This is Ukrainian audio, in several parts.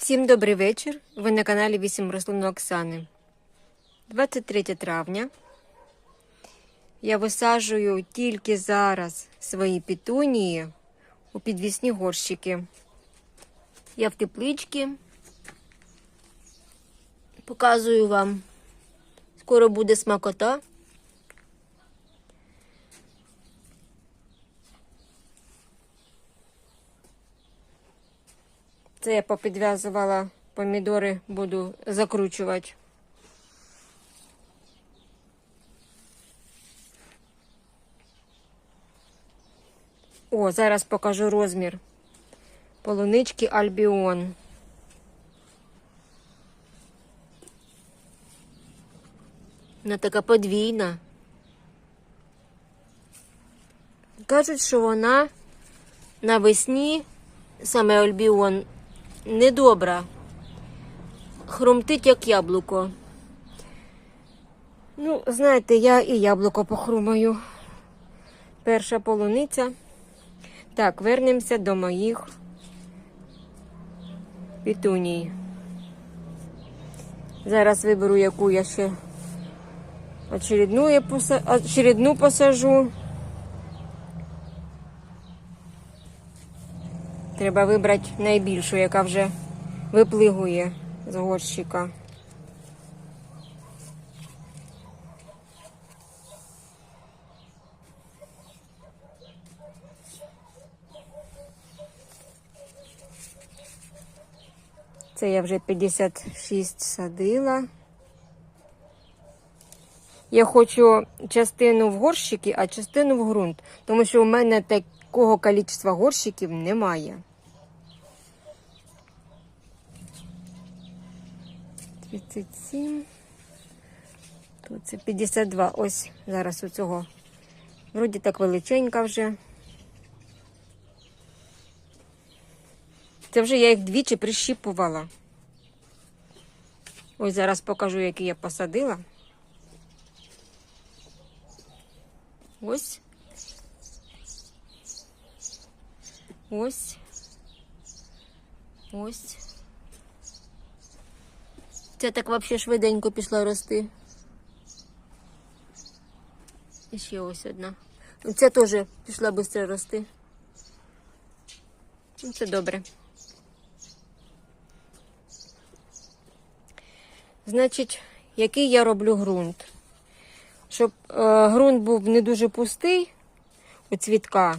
Всім добрий вечір. Ви на каналі 8 рослин Оксани. 23 травня. Я висаджую тільки зараз свої петунії у підвісні горщики. Я в тепличці. Показую вам. Скоро буде смакота. Це я попідв'язувала помідори, буду закручувати. О, зараз покажу розмір. Полунички Альбіон. Вона така подвійна. Кажуть, що вона навесні, саме Альбіон, недобра. Хрумтить, як яблуко. Ну, знаєте, я і яблуко похрумаю. Перша полуниця. Так, вернемося до моїх петуній. Зараз виберу, яку я ще очередну, очередну посажу. Треба вибрати найбільшу, яка вже виплигує з горщика. Це я вже 56 садила. Я хочу частину в горщики, а частину в ґрунт, тому що у мене такого кількості горщиків немає. 37. Тут це 52. Ось зараз у цього. Вроді так величенька вже. Це вже я їх двічі прищіпувала. Ось зараз покажу, які я посадила. Ось. Ось. Ось. Це так взагалі швиденько пішла рости. І ще ось одна. Це теж пішла швидко рости. Ну, Це добре. Значить, який я роблю ґрунт? Щоб е, ґрунт був не дуже пустий у цвітка.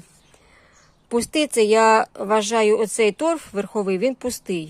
Пустий це я вважаю оцей торф верховий, він пустий.